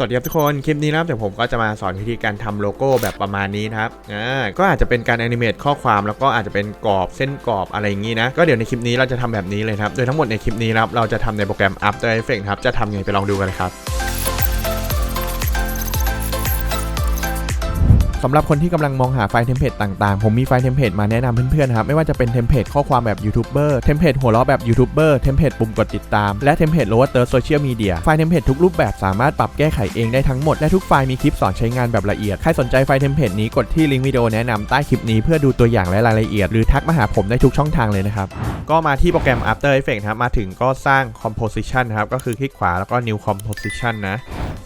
สวัสดีครับทุกคน คลิปนี้นะครับเดี๋ยวผมก็จะมาสอนวิธีการทำโลโก้แบบประมาณนี้นะครับ อ่า ก็อาจจะเป็นการแอนิเมตข้อความแล้วก็อาจจะเป็นกรอบเส้นกรอบอะไรอย่างนี้นะ ก็เดี๋ยวในคลิปนี้เราจะทำแบบนี้เลยครับ โดยทั้งหมดในคลิปนี้นะครับเราจะทำในโปรแกรม After Effects ครับ จะทำยังไงไปลองดูกันเลยครับ สำหรับคนที่กำลังมองหาไฟล์เทมเพลตต่างๆ ผมมีไฟล์เทมเพลตมาแนะนำเพื่อนๆครับ ไม่ว่าจะเป็นเทมเพลตข้อความแบบยูทูบเบอร์เทมเพลตหัวเราะแบบยูทูบเบอร์เทมเพลตปุ่มกดติดตาม และเทมเพลตโลว์เตอร์โซเชียลมีเดียไฟล์เทมเพลตทุกรูปแบบสามารถปรับแก้ไขเองได้ทั้งหมด และทุกไฟล์มีคลิปสอนใช้งานแบบละเอียด ใครสนใจไฟล์เทมเพลตนี้กดที่ลิงก์วิดีโอแนะนำใต้คลิปนี้เพื่อดูตัวอย่างและรายละเอียด หรือทักมาหาผมได้ทุกช่องทางเลยนะครับก็มาที่โปรแกรม After Effects ครับมาถึงก็สร้าง composition ครับก็คือคลิกขวาแล้วก็ new composition นะ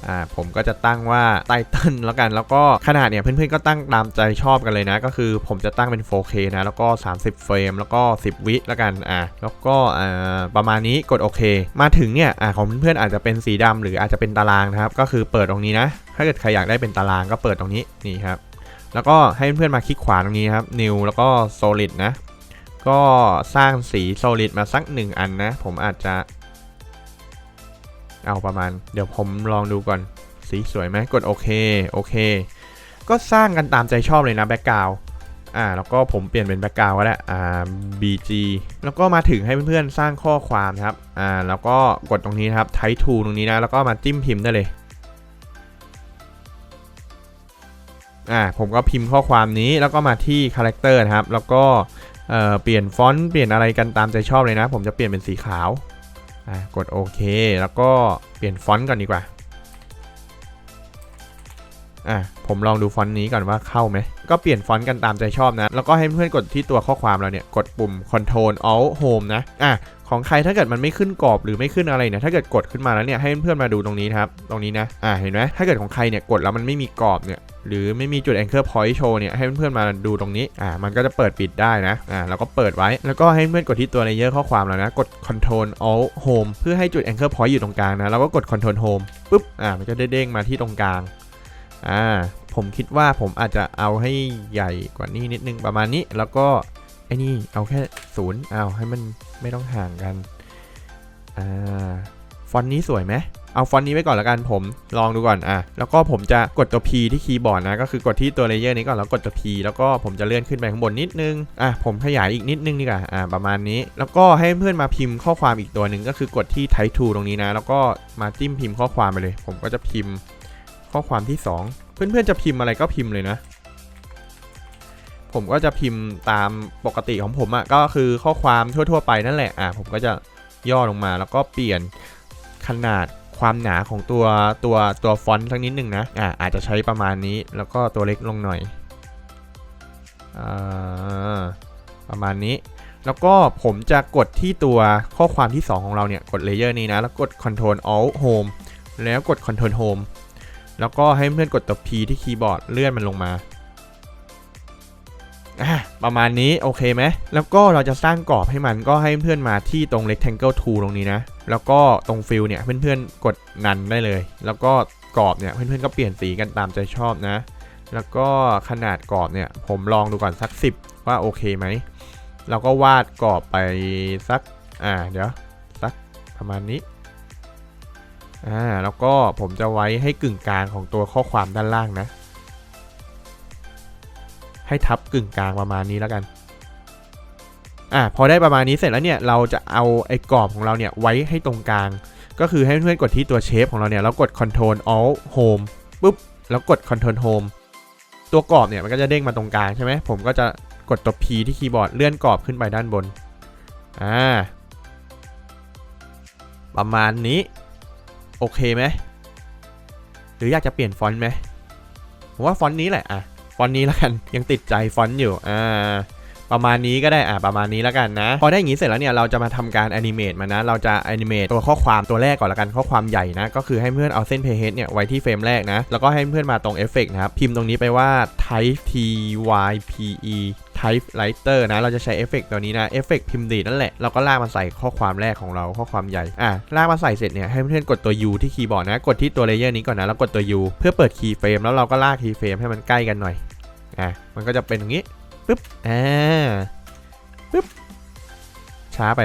อ่าผมก็จะตั้งว่าไตเติลแล้วกัน แล้วก็ขนาดเนี่ยเพื่อนๆก็ตั้งตามใจชอบกันเลยนะ ก็คือผมจะตั้งเป็น 4K นะแล้วก็ 30 เฟรมแล้วก็ 10 วิแล้วกันอ่าแล้วก็อ่าประมาณนี้กดโอเค มาถึงเนี่ยอ่าของเพื่อนๆอาจจะเป็นสีดำหรืออาจจะเป็นตารางนะครับ ก็คือเปิดตรงนี้นะ ถ้าเกิดใครอยากได้เป็นตารางก็เปิดตรงนี้นี่ครับแล้วก็ให้เพื่อนๆมาคลิกขวาตรงนี้ครับ new แล้วก็ solid นะก็สร้างสี solid มาสักหนึ่งอันนะ ผมอาจจะ เอาประมาณ เดี๋ยวผมลองดูก่อน สีสวยไหมกดโอเคโอเค ก็สร้างกันตามใจชอบเลยนะแบ็กกราวอ่าแล้วก็ผมเปลี่ยนเป็นแบ็กกราวก็ได้อ่า bg แล้วก็มาถึงให้เพื่อนๆสร้างข้อความครับอ่าแล้วก็กดตรงนี้ครับ type to ตรงนี้นะแล้วก็มาจิ้มพิมพ์ได้เลยอ่าผมก็พิมพ์ข้อความนี้แล้วก็มาที่คาแรคเตอร์นะครับ แล้วก็เอ่อเปลี่ยนฟอนต์เปลี่ยนอะไรกันตามใจชอบเลยนะ ผมจะเปลี่ยนเป็นสีขาว กดโอเค แล้วก็เปลี่ยนฟอนต์ก่อนดีกว่าอะผมลองดูฟอนต์นี้ก่อนว่าเข้าไหม ก็เปลี่ยนฟอนต์กันตามใจชอบนะ แล้วก็ให้เพื่อนกดที่ตัวข้อความเราเนี่ย กดปุ่ม Control Alt Home นะ อะ ของใครถ้าเกิดมันไม่ขึ้นกรอบหรือไม่ขึ้นอะไรเนี่ย ถ้าเกิดกดขึ้นมาแล้วเนี่ย ให้เพื่อนมาดูตรงนี้ครับ ตรงนี้นะ อะ เห็นไหมถ้าเกิดของใครเนี่ย กดแล้วมันไม่มีกรอบเนี่ย หรือไม่มีจุด anchor point โชว์เนี่ยให้เพื่อนๆมาดูตรงนี้อ่ามันก็จะเปิดปิดได้นะอ่าแล้วก็เปิดไว้ แล้วก็ให้เพื่อนกดที่ตัว layer ข้อความแล้วนะ กด control alt home เพื่อให้จุด anchor point อยู่ตรงกลางนะ แล้วก็กด control home ปุ๊บอ่ามันก็ได้เด้งมาที่ตรงกลางอ่าผมคิดว่าผมอาจจะเอาให้ใหญ่กว่านี้นิดนึงประมาณนี้แล้วก็ไอ้นี่เอาแค่ศูนย์เอาให้มันไม่ต้องห่างกันอ่า ฟอนต์นี้สวยไหมเอาฟอนต์นี้ไว้ก่อนล้วกันผมลองดูก่อนอะแล้วก็ผมจะกดตัว P ที่คีย์บอร์ดนะก็คือกดที่ตัวเลเยอร์นี้ก่อนแล้วกดตัว P แล้วก็ผมจะเลื่อนขึ้นไปข้างบนนิดนึงอะผมขยายอีกนิดนึงดีกว่าอะประมาณนี้ แล้วก็ให้เพื่อนมาพิมพ์ข้อความอีกตัวหนึ่งก็คือกดที่ Type to ตรงนี้นะ แล้วก็มาจิ้มพิมพ์ข้อความไปเลย ผมก็จะพิมพ์ข้อความที่ 2 เพื่อนๆจะพิมพ์อะไรก็พิมพ์เลยนะ ผมก็จะพิมพ์ตามปกติของผมอะ่ะก็คือข้อความทั่ว ๆ ไปนั่นแหละอะผมก็จะย่อลงมาแล้วก็เปลี่ยน ขนาดความหนาของตัวตัวตัวฟอนต์สักนิดหนึ่งนะอ่าอาจจะใช้ประมาณนี้แล้วก็ตัวเล็กลงหน่อยอ่าประมาณนี้ แล้วก็ผมจะกดที่ตัวข้อความที่ 2 ของเราเนี่ย กดเลเยอร์นี้นะ แล้วกด Ctrl Alt Home แล้วกด Ctrl Home แล้วก็ให้เพื่อนกดตัว P ที่คีย์บอร์ดเลื่อนมันลงมาประมาณนี้โอเคไหม แล้วก็เราจะสร้างกรอบให้มันก็ให้เพื่อนมาที่ตรง rectangle tool ตรงนี้นะ แล้วก็ตรง fill เนี่ยเพื่อนๆกดนันได้เลย แล้วก็กรอบเนี่ยเพื่อนๆก็เปลี่ยนสีกันตามใจชอบนะ แล้วก็ขนาดกรอบเนี่ยผมลองดูก่อนสัก 10 ว่าโอเคไหมเราก็วาดกรอบไปสักอ่าเดี๋ยวสักประมาณนี้อ่าแล้วก็ผมจะไว้ให้กึ่งกลางของตัวข้อความด้านล่างนะ ให้ทับกึ่งกลางประมาณนี้แล้วกัน อะพอได้ประมาณนี้เสร็จแล้วเนี่ยเราจะเอาไอ้กรอบของเราเนี่ยไว้ให้ตรงกลาง ก็คือให้เพื่อนๆกดที่ตัวเชฟของเราเนี่ยแล้วกด Control Alt Home ปุ๊บแล้วกด Control Home ตัวกรอบเนี่ยมันก็จะเด้งมาตรงกลางใช่ไหมผมก็จะกดตัว P ที่คีย์บอร์ดเลื่อนกรอบขึ้นไปด้านบนอ่าประมาณนี้ โอเคไหมหรืออยากจะเปลี่ยนฟอนต์ไหมผมว่าฟอนต์นี้แหละอะฟอนต์นี้แล้วกันยังติดใจฟอนต์อยู่อ่า ประมาณนี้ก็ได้อ่าประมาณนี้แล้วกันนะ พอได้อย่างนี้เสร็จแล้วเนี่ยเราจะมาทำการแอนิเมตมันนะ เราจะแอนิเมตตัวข้อความตัวแรกก่อนละกันข้อความใหญ่นะ ก็คือให้เพื่อนเอาเส้นเพย์เฮดเนี่ยไว้ที่เฟรมแรกนะ แล้วก็ให้เพื่อนมาตรงเอฟเฟกนะครับ พิมพ์ตรงนี้ไปว่า type t y p e type writer นะ เราจะใช้เอฟเฟกตัวนี้นะเอฟเฟกพิมพ์ดีนั่นแหละ เราก็ลากมาใส่ข้อความแรกของเราข้อความใหญ่ อะ ลากมาใส่เสร็จเนี่ย ให้เพื่อนกดตัว U ที่คีย์บอร์ดนะ กดที่ตัวเลเยอร์นี้ก่อนนะ แล้วกดตัว U เพื่อเปิดคีย์เฟรม แล้วเราก็ลากคีย์เฟรมให้มันใกล้กันหน่อย อะ มันก็จะเป็นอย่างนี้ ปึ๊บอ่าปึ๊บช้าไป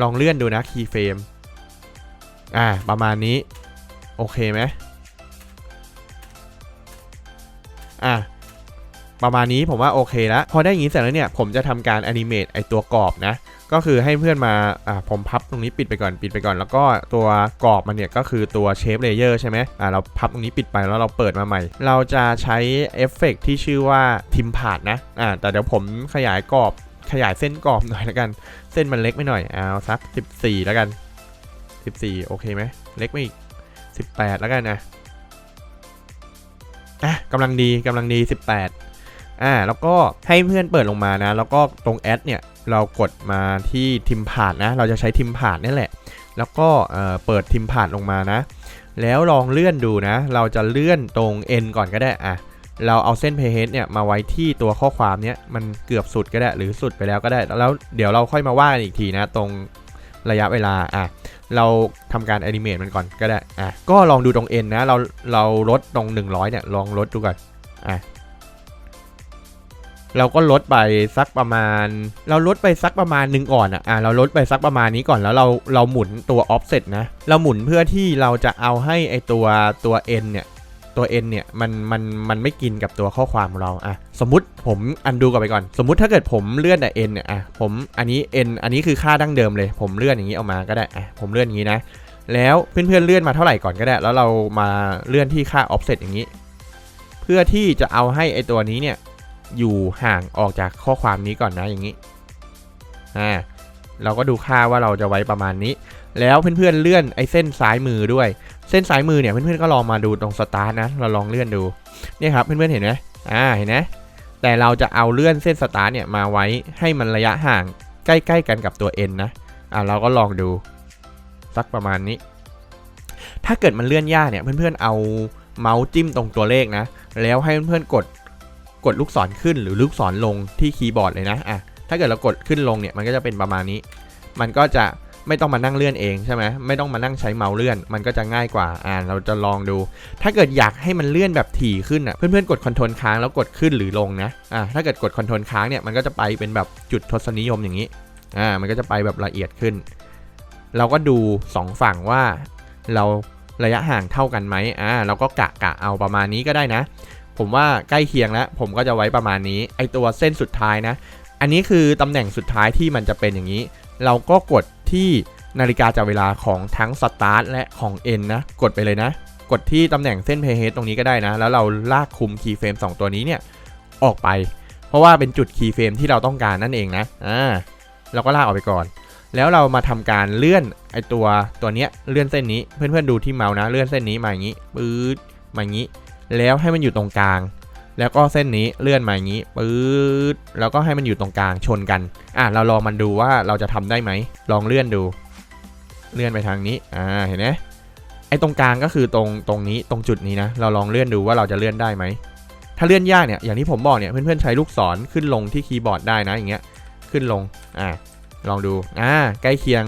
ลองเลื่อนดูนะคีย์เฟรมอ่า ประมาณนี้ โอเคไหมอะประมาณนี้ผมว่าโอเคแล้ว พอได้อย่างนี้เสร็จแล้วเนี่ย ผมจะทำการแอนิเมตไอตัวกรอบนะ ก็คือให้เพื่อนมาอ่าผมพับตรงนี้ปิดไปก่อนปิดไปก่อน แล้วก็ตัวกรอบมันเนี่ยก็คือตัวเชฟเลเยอร์ใช่ไหมอ่าเราพับตรงนี้ปิดไปแล้วเราเปิดมาใหม่ เราจะใช้เอฟเฟกต์ที่ชื่อว่าทิมพาดนะอ่าแต่เดี๋ยวผมขยายกรอบขยายเส้นกรอบหน่อยแล้วกัน เส้นมันเล็กไม่หน่อยเอาสัก 14 แล้วกัน 14 โอเคไหมเล็กไม่อีก 18 แล้วกันนะอะกำลังดีกำลังดี 18อ่าแล้วก็ให้เพื่อนเปิดลงมานะ แล้วก็ตรงแอดเนี่ย เรากดมาที่ทิมพาดนะ เราจะใช้ทิมพาดนี่แหละ แล้วก็เปิดทิมพาดลงมานะ แล้วลองเลื่อนดูนะ เราจะเลื่อนตรง N ก่อนก็ได้อะเราเอาเส้นเพย์เฮดเนี่ยมาไว้ที่ตัวข้อความเนี้ยมันเกือบสุดก็ได้หรือสุดไปแล้วก็ได้ แล้วเดี๋ยวเราค่อยมาว่ากันอีกทีนะ ตรงระยะเวลาอะเราทำการแอนิเมตมันก่อนก็ได้อะก็ลองดูตรง N นะ เราเราลดตรง 100เนี่ยลองลดดูก่อนอะ เราก็ลดไปสักประมาณ เราลดไปสักประมาณหนึ่งก่อนอะอะเราลดไปสักประมาณนี้ก่อนแล้วเราเราหมุนตัว offset นะเราหมุนเพื่อที่เราจะเอาให้ไอตัวตัว N เนี่ยตัว N เนี่ยมันมันมันไม่กินกับตัวข้อความเราอะสมมติผมอันดูก่อนไปก่อน สมมุติถ้าเกิดผมเลื่อนแต่ N เนี่ยอะผมอันนี้ N อันนี้คือค่าดั้งเดิมเลย ผมเลื่อนอย่างนี้ออกมาก็ได้อะผมเลื่อนอย่างนี้นะ แล้วเพื่อนๆเลื่อนมาเท่าไหร่ก่อนก็ได้ แล้วเรามาเลื่อนที่ค่า offset อย่างนี้ เพื่อที่จะเอาให้ไอตัวนี้เนี่ย อยู่ห่างออกจากข้อความนี้ก่อนนะอย่างนี้อ่าเราก็ดูค่าว่าเราจะไว้ประมาณนี้ แล้วเพื่อนๆเลื่อนไอ้เส้นซ้ายมือด้วย เส้นซ้ายมือเนี่ยเพื่อนๆก็ลองมาดูตรงสตาร์ทนะ เราลองเลื่อนดูเนี่ยครับเพื่อนๆเห็นไหมอ่าเห็นไหมแต่เราจะเอาเลื่อนเส้นสตาร์ทเนี่ยมาไว้ให้มันระยะห่างใกล้ๆกันกับตัว N นะอ่าเราก็ลองดูสักประมาณนี้ ถ้าเกิดมันเลื่อนยากเนี่ยเพื่อนๆเอาเมาส์จิ้มตรงตัวเลขนะ แล้วให้เพื่อนๆกด กดลูกศรขึ้นหรือลูกศรลงที่คีย์บอร์ดเลยนะอะถ้าเกิดเรากดขึ้นลงเนี่ยมันก็จะเป็นประมาณนี้ มันก็จะไม่ต้องมานั่งเลื่อนเองใช่ไหมไม่ต้องมานั่งใช้เมาส์เลื่อน มันก็จะง่ายกว่าอ่าเราจะลองดู ถ้าเกิดอยากให้มันเลื่อนแบบถี่ขึ้นอะเพื่อนๆกดคอนโทรลค้างแล้วกดขึ้นหรือลงนะอ่าถ้าเกิดกดคอนโทรลค้างเนี่ยมันก็จะไปเป็นแบบจุดทศนิยมอย่างนี้อ่ามันก็จะไปแบบละเอียดขึ้น เราก็ดูสองฝั่งว่าเราระยะห่างเท่ากันไหมอ่าเราก็กะกะเอาประมาณนี้ก็ได้นะ ผมว่าใกล้เคียงแล้ว ผมก็จะไว้ประมาณนี้ ไอตัวเส้นสุดท้ายนะ อันนี้คือตำแหน่งสุดท้ายที่มันจะเป็นอย่างนี้ เราก็กดที่นาฬิกาจับเวลาของทั้งสตาร์ทและของ N นะ กดไปเลยนะ กดที่ตำแหน่งเส้นเพย์เฮดตรงนี้ก็ได้นะ แล้วเราลากคุมคีย์เฟรม2ตัวนี้เนี่ยออกไป เพราะว่าเป็นจุดคีย์เฟรมที่เราต้องการนั่นเองนะ อ่า เราก็ลากออกไปก่อน แล้วเรามาทำการเลื่อนไอตัวตัวเนี้ยเลื่อนเส้นนี้ เพื่อนๆดูที่เมาส์นะ เลื่อนเส้นนี้มาอย่างนี้ปื๊ดมาอย่างนี้ แล้วให้มันอยู่ตรงกลาง แล้วก็เส้นนี้เลื่อนมาอย่างนี้ปื๊ดแล้วก็ให้มันอยู่ตรงกลางชนกัน อะเราลองมันดูว่าเราจะทำได้ไหม ลองเลื่อนดู เลื่อนไปทางนี้ อ่า เห็นไหมไอ้ตรงกลางก็คือตรงตรงนี้ตรงจุดนี้นะ เราลองเลื่อนดูว่าเราจะเลื่อนได้ไหม ถ้าเลื่อนยากเนี่ย อย่างที่ผมบอกเนี่ย เพื่อนๆใช้ลูกศรขึ้นลงที่คีย์บอร์ดได้นะ อย่างเงี้ย ขึ้นลง อ่าลองดู อ่า ใกล้เคียง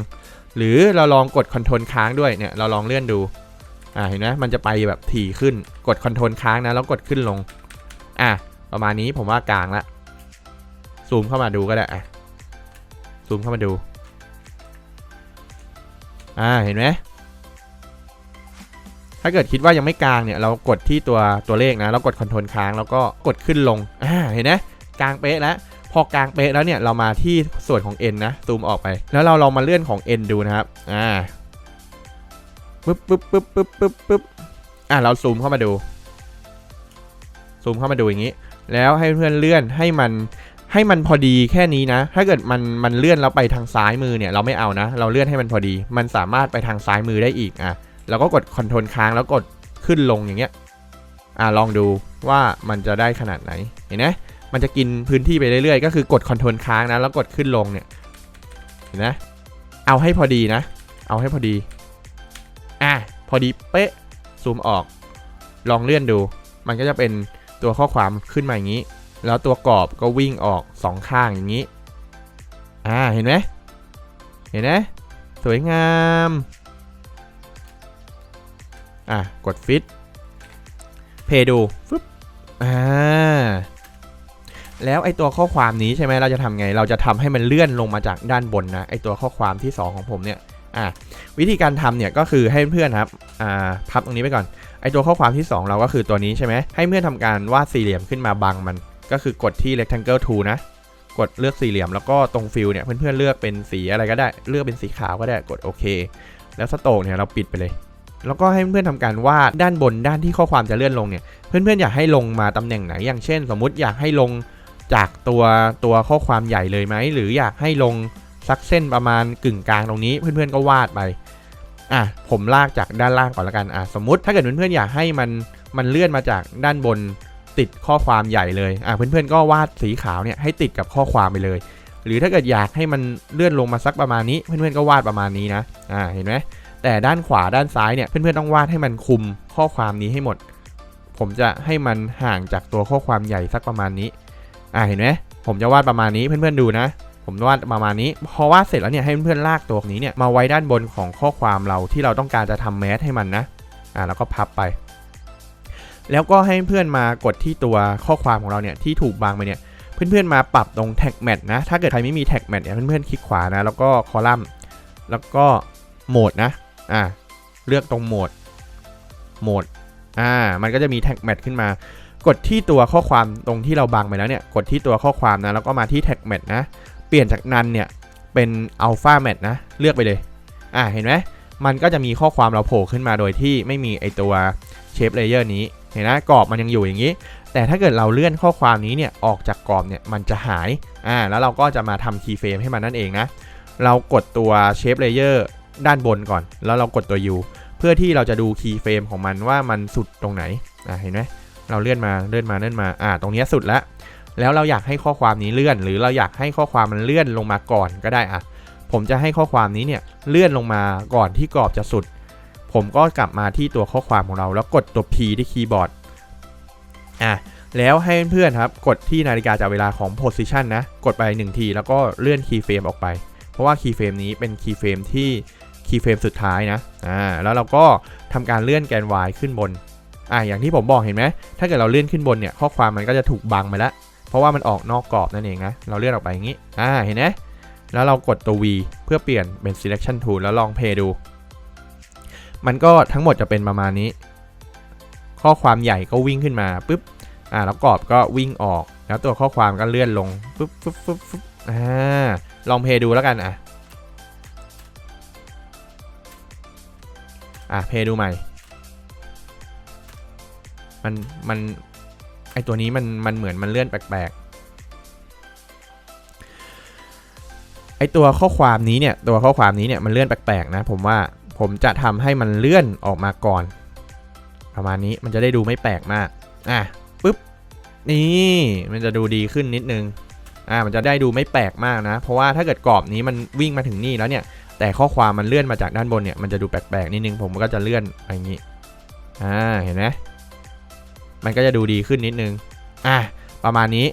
หรือเราลองกดคอนโทรลค้างด้วย เนี่ย เราลองเลื่อนดู อ่าเห็นไหมมันจะไปแบบถี่ขึ้นกดคอนโทรลค้างนะแล้วกดขึ้นลง อะประมาณนี้ผมว่ากลางละซูมเข้ามาดูก็ได้อะซูมเข้ามาดู อ่าเห็นไหมถ้าเกิดคิดว่ายังไม่กลางเนี่ยเรากดที่ตัวตัวเลขนะแล้วกดคอนโทรลค้างแล้วก็กดขึ้นลงอ่าเห็นไหมกลางเป๊ะแล้วพอกลางเป๊ะแล้วเนี่ยเรามาที่ส่วนของ n นะซูมออกไป แล้วเราลองมาเลื่อนของ n ดูนะครับอ่า ปึ๊บปึ๊บปึ๊บปึ๊บปึ๊บปึ๊บอ่าเราซูมเข้ามาดู ซูมเข้ามาดูอย่างนี้ แล้วให้เพื่อนเลื่อนให้มันให้มันพอดีแค่นี้นะ ถ้าเกิดมันมันเลื่อนแล้วไปทางซ้ายมือเนี่ยเราไม่เอานะ เราเลื่อนให้มันพอดี มันสามารถไปทางซ้ายมือได้อีกอะเราก็กดคอนโทรลค้างแล้วกดขึ้นลงอย่างเงี้ย อ่าลองดูว่ามันจะได้ขนาดไหน เห็นไหมมันจะกินพื้นที่ไปเรื่อยๆ ก็คือกดคอนโทรลค้างนะ แล้วกดขึ้นลงเนี่ย เห็นไหมเอาให้พอดีนะ เอาให้พอดี พอดีเป๊ะซูมออก ลองเลื่อนดู มันก็จะเป็นตัวข้อความขึ้นมาอย่างนี้ แล้วตัวกรอบก็วิ่งออกสองข้างอย่างนี้ อ่า เห็นไหมเห็นไหมสวยงาม อะ กดฟิต เพย์ดูฟึบอ่า แล้วไอตัวข้อความนี้ใช่ไหมเราจะทำไง เราจะทำให้มันเลื่อนลงมาจากด้านบนนะ ไอตัวข้อความที่ 2 ของผมเนี่ย อะวิธีการทำเนี่ยก็คือให้เพื่อนๆครับอ่าพับตรงนี้ไปก่อนไอตัวข้อความที่ 2 เราก็คือตัวนี้ใช่ไหมให้เพื่อนทำการวาดสี่เหลี่ยมขึ้นมาบังมัน ก็คือกดที่ rectangle tool นะกดเลือกสี่เหลี่ยมแล้วก็ตรงฟิลเนี่ยเพื่อนๆเลือกเป็นสีอะไรก็ได้เลือกเป็นสีขาวก็ได้กดโอเค แล้วสโตกเนี่ยเราปิดไปเลย แล้วก็ให้เพื่อนๆทำการวาดด้านบนด้านที่ข้อความจะเลื่อนลงเนี่ยเพื่อนๆอยากให้ลงมาตำแหน่งไหน อย่างเช่น สมมุติอยากให้ลงจากตัวตัวข้อความใหญ่เลยไหมหรืออยากให้ลง สักเส้นประมาณกึ่งกลางตรงนี้เพื่อนๆก็วาดไปอะผมลากจากด้านล่างก่อนละกันอะสมมติถ้าเกิดเพื่อนๆอยากให้มันมันเลื่อนมาจากด้านบนติดข้อความใหญ่เลยอะเพื่อนๆก็วาดสีขาวเนี่ยให้ติดกับข้อความไปเลย หรือถ้าเกิดอยากให้มันเลื่อนลงมาสักประมาณนี้ เพื่อนๆก็วาดประมาณนี้นะอ่าเห็นไหมแต่ด้านขวาด้านซ้ายเนี่ยเพื่อนๆต้องวาดให้มันคุมข้อความนี้ให้หมด ผมจะให้มันห่างจากตัวข้อความใหญ่สักประมาณนี้อ่าเห็นไหมผมจะวาดประมาณนี้เพื่อนๆดูนะ ผมวาดประมาณนี้ พอวาดเสร็จแล้วเนี่ยให้เพื่อนๆลากตัวนี้เนี่ยมาไว้ด้านบนของข้อความเราที่เราต้องการจะทำแมสให้มันนะอ่าแล้วก็พับไป แล้วก็ให้เพื่อนมากดที่ตัวข้อความของเราเนี่ยที่ถูกบางไปเนี่ยเพื่อนๆมาปรับตรงแท็กแมทนะ ถ้าเกิดใครไม่มีแท็กแมทเนี่ยเพื่อนๆคลิกขวานะ แล้วก็คอลัมน์ แล้วก็โหมดนะ อ่า เลือกตรงโหมด โหมด อ่า มันก็จะมีแท็กแมทขึ้นมา กดที่ตัวข้อความตรงที่เราบังไปแล้วเนี่ย กดที่ตัวข้อความนะ แล้วก็มาที่แท็กแมทนะ เปลี่ยนจากนันเนี่ยเป็นอัลฟาแมทนะ เลือกไปเลย อ่าเห็นไหมมันก็จะมีข้อความเราโผล่ขึ้นมาโดยที่ไม่มีไอตัวเชฟเลเยอร์นี้ เห็นนะกรอบมันยังอยู่อย่างนี้ แต่ถ้าเกิดเราเลื่อนข้อความนี้เนี่ยออกจากกรอบเนี่ยมันจะหาย อ่า แล้วเราก็จะมาทำคีย์เฟรมให้มันนั่นเองนะ เรากดตัวเชฟเลเยอร์ด้านบนก่อน แล้วเรากดตัว U เพื่อที่เราจะดูคีย์เฟรมของมันว่ามันสุดตรงไหน อ่าเห็นไหมเราเลื่อนมาเลื่อนมาเลื่อนมา อ่า ตรงนี้สุดแล้ว แล้วเราอยากให้ข้อความนี้เลื่อน หรือเราอยากให้ข้อความมันเลื่อนลงมาก่อนก็ได้อะผมจะให้ข้อความนี้เนี่ยเลื่อนลงมาก่อนที่กรอบจะสุด ผมก็กลับมาที่ตัวข้อความของเรา แล้วกดตัว P ที่คีย์บอร์ดอะแล้วให้เพื่อนๆครับกดที่นาฬิกาจับเวลาของ position นะ กดไป 1 ที แล้วก็เลื่อนคีย์เฟรมออกไป เพราะว่าคีย์เฟรมนี้เป็นคีย์เฟรมที่คีย์เฟรมสุดท้ายนะอ่าแล้วเราก็ทำการเลื่อนแกน Y ขึ้นบนอ่าอย่างที่ผมบอกเห็นไหมถ้าเกิดเราเลื่อนขึ้นบนเนี่ยข้อความมันก็จะถูกบังไปแล้ว เพราะว่ามันออกนอกกรอบนั่นเองนะ เราเลื่อนออกไปอย่างนี้ อ่า เห็นไหมแล้วเรากดตัว V เพื่อเปลี่ยนเป็น selection tool แล้วลองเพย์ดู มันก็ทั้งหมดจะเป็นประมาณนี้ ข้อความใหญ่ก็วิ่งขึ้นมาปุ๊บ อ่า แล้วกรอบก็วิ่งออก แล้วตัวข้อความก็เลื่อนลงปุ๊บปุ๊บปุ๊บปุ๊บอ่า ลองเพย์ดูแล้วกันอะ อะเพย์ดูใหม่ มัน มัน อตัวนี้มันมันเหมือนมันเลื่อนแปลกๆไอตัวข้อความนี้เนี่ยตัวข้อความนี้เนี่ยมันเลื่อนแปลกๆนะผมว่าผมจะทำให้มันเลื่อนออกมาก่อน ประมาณนี้มันจะได้ดูไม่แปลกมากอะปุ๊บนี่มันจะดูดีขึ้นนิดนึงอ่ามันจะได้ดูไม่แปลกมากนะ เพราะว่าถ้าเกิดกรอบนี้มันวิ่งมาถึงนี่แล้วเนี่ย แต่ข้อความมันเลื่อนมาจากด้านบนเนี่ยมันจะดูแปลกๆนิดนึงผมก็จะเลื่อนอย่างนี้อ่าเห็นไหม มันก็จะดูดีขึ้นนิดนึง อะ ประมาณนี้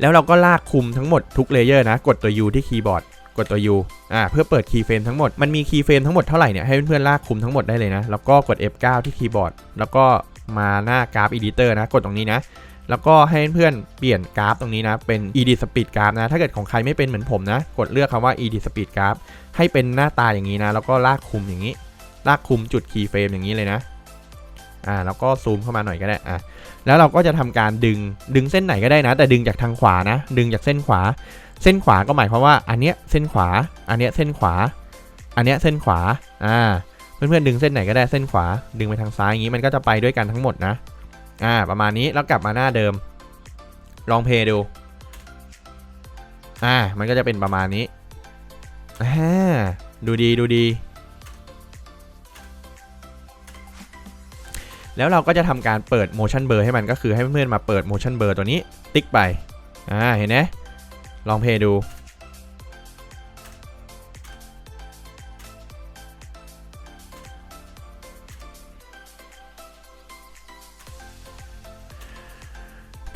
แล้วเราก็ลากคุมทั้งหมดทุกเลเยอร์นะ กดตัว U ที่คีย์บอร์ด กดตัว U อ่า เพื่อเปิดคีย์เฟรมทั้งหมด มันมีคีย์เฟรมทั้งหมดเท่าไหร่เนี่ย ให้เพื่อนๆลากคุมทั้งหมดได้เลยนะ แล้วก็กด F9 ที่คีย์บอร์ด แล้วก็มาหน้ากราฟ Editor นะ กดตรงนี้นะ แล้วก็ให้เพื่อนเปลี่ยนกราฟตรงนี้นะ เป็น edit speed graph นะ ถ้าเกิดของใครไม่เป็นเหมือนผมนะ กดเลือกคำว่า edit speed graph ให้เป็นหน้าตาอย่างนี้นะ แล้วก็ลากคุมอย่างนี้ ลากคุมจุดคีย์เฟรมอย่างนี้เลยนะ อ่าแล้วก็ซูมเข้ามาหน่อยก็ได้อะแล้วเราก็จะทำการดึงดึงเส้นไหนก็ได้นะ แต่ดึงจากทางขวานะ ดึงจากเส้นขวา เส้นขวาก็หมายความว่าอันเนี้ยเส้นขวา อันเนี้ยเส้นขวา อันเนี้ยเส้นขวาอ่าเพื่อนๆดึงเส้นไหนก็ได้เส้นขวา ดึงไปทางซ้ายอย่างนี้มันก็จะไปด้วยกันทั้งหมดนะอ่าประมาณนี้แล้วกลับมาหน้าเดิม ลองเพย์ดูอ่ามันก็จะเป็นประมาณนี้อ่าดูดีดูดี แล้วเราก็จะทำการเปิด motion blur ให้มันก็คือให้เพื่อนๆมาเปิด motion blur ตัวนี้ติ๊กไปอ่าเห็นไหมลองเพย์ดู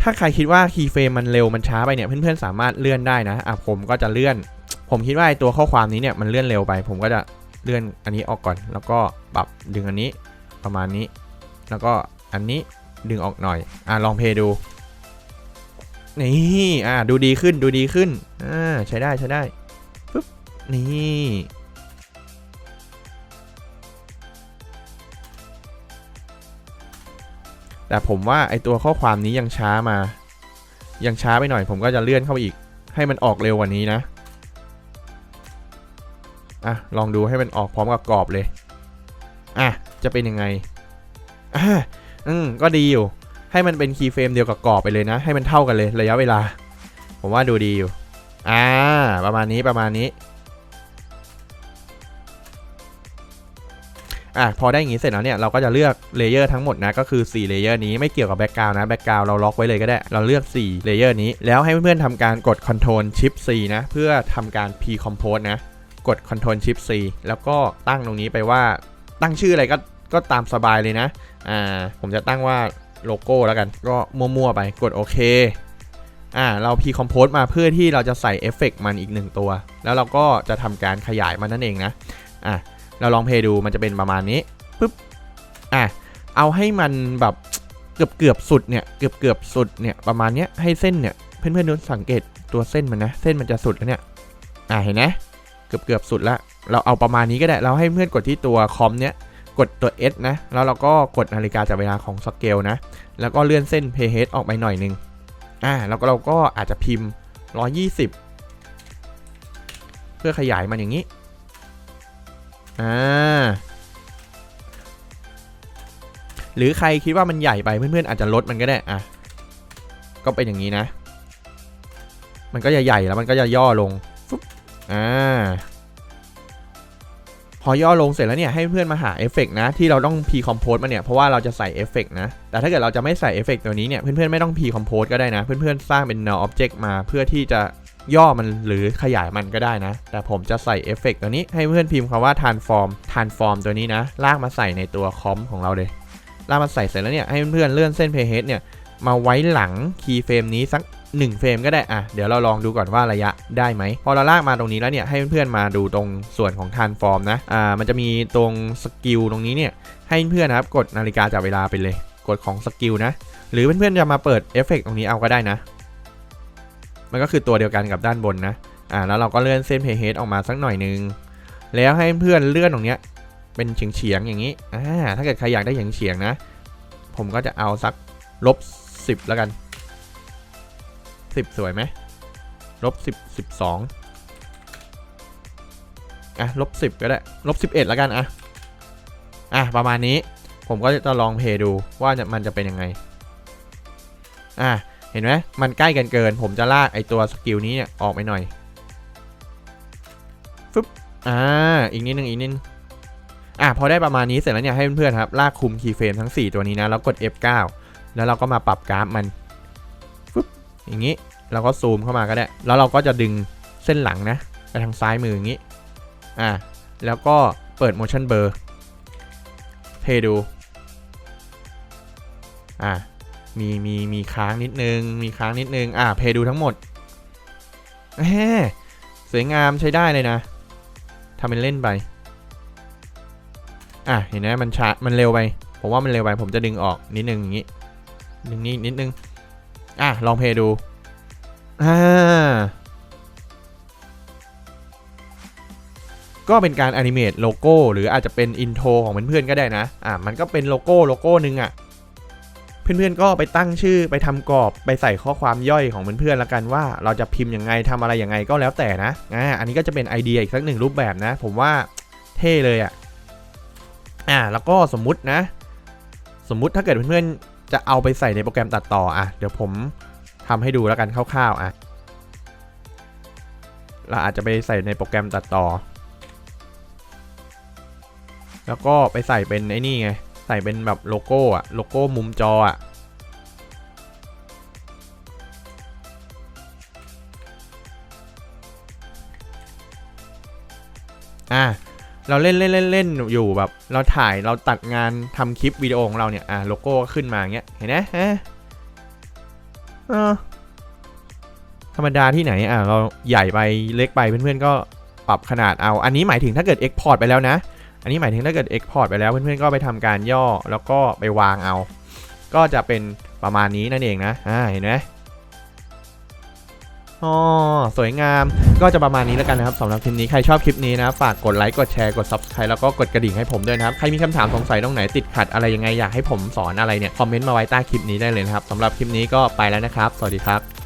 ถ้าใครคิดว่าคีย์เฟรมมันเร็วมันช้าไปเนี่ยเพื่อนๆสามารถเลื่อนได้นะอะผมก็จะเลื่อน ผมคิดว่าตัวข้อความนี้เนี่ยมันเลื่อนเร็วไป ผมก็จะเลื่อนอันนี้ออกก่อน แล้วก็ปรับดึงอันนี้ประมาณนี้ แล้วก็อันนี้ดึงออกหน่อย อ่าลองเพย์ดู นี่อ่าดูดีขึ้นดูดีขึ้น อ่าใช้ได้ใช้ได้ปึ๊บนี่แต่ผมว่าไอตัวข้อความนี้ยังช้ามา ยังช้าไปหน่อยผมก็จะเลื่อนเข้าไปอีก ให้มันออกเร็วกว่านี้นะ อะ ลองดูให้มันออกพร้อมกับกรอบเลย อะ จะเป็นยังไง อะอืมก็ดีอยู่ ให้มันเป็นคีย์เฟรมเดียวกับกรอบไปเลยนะ ให้มันเท่ากันเลยระยะเวลา ผมว่าดูดีอยู่ อ่า ประมาณนี้ประมาณนี้ อะพอได้อย่างนี้เสร็จแล้วเนี่ย เราก็จะเลือกเลเยอร์ทั้งหมดนะ ก็คือ4เลเยอร์นี้ไม่เกี่ยวกับแบ็กกราวน์นะแบ็กกราวน์เราล็อกไว้เลยก็ได้ เราเลือก4เลเยอร์นี้ แล้วให้เพื่อนๆทำการกด Ctrl Shift C นะ เพื่อทำการ P Compose นะ กด Ctrl Shift C แล้วก็ตั้งตรงนี้ไปว่าตั้งชื่ออะไรก็ ก็ตามสบายเลยนะ อ่า ผมจะตั้งว่าโลโก้แล้วกัน ก็มั่วๆไป กดโอเค อ่า เรา P Compose มาเพื่อที่เราจะใส่เอฟเฟกต์มันอีกหนึ่งตัว แล้วเราก็จะทำการขยายมันนั่นเองนะ อะเราลองเพลย์ดูมันจะเป็นประมาณนี้ปุ๊บ อะเอาให้มันแบบเกือบเกือบสุดเนี่ย เกือบเกือบสุดเนี่ย ประมาณเนี้ย ให้เส้นเนี่ย เพื่อนๆดูสังเกตตัวเส้นมันนะ เส้นมันจะสุดแล้วเนี่ย อะเห็นไหมเกือบเกือบสุดละ เราเอาประมาณนี้ก็ได้ เราให้เพื่อนกดที่ตัวคอมเนี้ย กดตัว S นะ แล้วเราก็กดนาฬิกาจับเวลาของสเกลนะ แล้วก็เลื่อนเส้น Pay Head ออกไปหน่อยหนึง อะแล้วก็เราก็อาจจะพิมพ์ 120 เพื่อขยายมันอย่างนี้ อ่า หรือใครคิดว่ามันใหญ่ไปเพื่อนๆอาจจะลดมันก็ได้ อะ ก็เป็นอย่างนี้นะ มันก็จะใหญ่แล้วมันก็จะย่อลงฟึบอ่า พอย่อลงเสร็จแล้วเนี่ยให้เพื่อนมาหาเอฟเฟกนะที่เราต้อง p compose มาเนี่ยเพราะว่าเราจะใส่เอฟเฟกนะแต่ถ้าเกิดเราจะไม่ใส่เอฟเฟกตัวนี้เนี่ยเพื่อนๆไม่ต้อง p compose ก็ได้นะ เพื่อนๆสร้างเป็น null object มาเพื่อที่จะย่อมันหรือขยายมันก็ได้นะ แต่ผมจะใส่เอฟเฟกต์ตัวนี้ให้เพื่อนพิมพ์คำว่า transform transform ตัวนี้นะ ลากมาใส่ในตัวคอมของเราเลยลากมาใส่เสร็จแล้วเนี่ยให้เพื่อนๆเลื่อนเส้น playhead เนี่ยมาไว้หลังคีย์เฟรมนี้สัก 1 เฟรมก็ได้อะเดี๋ยวเราลองดูก่อนว่าระยะได้ไหมพอเราลากมาตรงนี้แล้วเนี่ยให้เพื่อนๆมาดูตรงส่วนของ transform นะอ่ามันจะมีตรงสกิลตรงนี้เนี่ยให้เพื่อนๆนะครับกดนาฬิกาจับเวลาไปเลย กดของสกิลนะหรือเพื่อนๆจะมาเปิดเอฟเฟกตรงนี้เอาก็ได้นะ มันก็คือตัวเดียวกันกับด้านบนนะอ่าแล้วเราก็เลื่อนเส้นเพย์เฮดออกมาสักหน่อยนึงแล้วให้เพื่อนเลื่อนตรงเนี้ยเป็นเฉียงเฉียงๆอย่างนี้อ่าถ้าเกิดใครอยากได้เฉียงเฉียงๆนะ ผมก็จะเอาสักลบสิบแล้วกัน สิบสวยไหมลบสิบสิบสองอะลบสิบก็ได้ลบสิบเอ็ดแล้วกันอะอะประมาณนี้ผมก็จะลองเพย์ดูว่ามันจะเป็นยังไง อะเห็นไหมมันใกล้กันเกิน ผมจะลากไอตัวสกิลนี้เนี่ยออกไปหน่อยฟึบอ่าอีกนิดนึงอีกนิดนึงอะพอได้ประมาณนี้เสร็จแล้วเนี่ยให้เพื่อนๆครับลากคุมคีย์เฟรมทั้ง 4 ตัวนี้นะแล้วกด F9 แล้วเราก็มาปรับกราฟมัน อย่างนี้เราก็ซูมเข้ามาก็ได้ แล้วเราก็จะดึงเส้นหลังนะไปทางซ้ายมืออย่างนี้ อ่า แล้วก็เปิด motion blur เพดู อ่า มีมีมีค้างนิดนึง มีค้างนิดนึง อ่าเพดูทั้งหมดแหมสวยงามใช้ได้เลยนะทำเป็นเล่นไป อะ เห็นไหมมันช้ามันเร็วไป ผมว่ามันเร็วไป ผมจะดึงออกนิดนึงอย่างนี้ ดึงนี่นิดนึง อะ ลองเพย์ดู อ่า ก็เป็นการแอนิเมตโลโก้ หรืออาจจะเป็นอินโทรของเพื่อนๆก็ได้นะ อะ มันก็เป็นโลโก้โลโก้หนึงอะ เพื่อนๆก็ไปตั้งชื่อไปทำกรอบไปใส่ข้อความย่อยของเพื่อนๆแล้วกันว่า เราจะพิมพ์ยังไงทำอะไรยังไงก็แล้วแต่นะ อ่า อันนี้ก็จะเป็นไอเดียอีกสักหนึ่งรูปแบบนะ ผมว่าเท่เลยอะ อ่า แล้วก็สมมุตินะ สมมุติถ้าเกิดเพื่อนๆ จะเอาไปใส่ในโปรแกรมตัดต่ออะเดี๋ยวผมทำให้ดูแล้วกันคร่าวๆอะเราอาจจะไปใส่ในโปรแกรมตัดต่อ แล้วก็ไปใส่เป็นไอ้นี่ไง ใส่เป็นแบบโลโก้อะโลโก้มุมจออะอะ เราเล่นเล่นเล่นเล่นอยู่แบบ เราถ่ายเราตัดงานทำคลิปวิดีโอของเราเนี่ยอะโลโก้ก็ขึ้นมาอย่างเงี้ยเห็นไหมฮะธรรมดาที่ไหนอะเราใหญ่ไปเล็กไปเพื่อนๆก็ปรับขนาดเอาอันนี้หมายถึงถ้าเกิด Export ไปแล้วนะ อันนี้หมายถึงถ้าเกิด Export ไปแล้วเพื่อนๆก็ไปทำการย่อแล้วก็ไปวางเอา ก็จะเป็นประมาณนี้นั่นเองนะอ่าเห็นไหม อ๋อสวยงามก็จะประมาณนี้แล้วกันนะครับสำหรับคลิปนี้ใครชอบคลิปนี้นะฝากกดไลค์กดแชร์กด subscribe แล้วก็กดกระดิ่งให้ผมด้วยนะครับใครมีคำถามสงสัยตรงไหนติดขัดอะไรยังไงอยากให้ผมสอนอะไรเนี่ยคอมเมนต์มาไว้ใต้คลิปนี้ได้เลยนะครับสำหรับคลิปนี้ก็ไปแล้วนะครับ สวัสดีครับ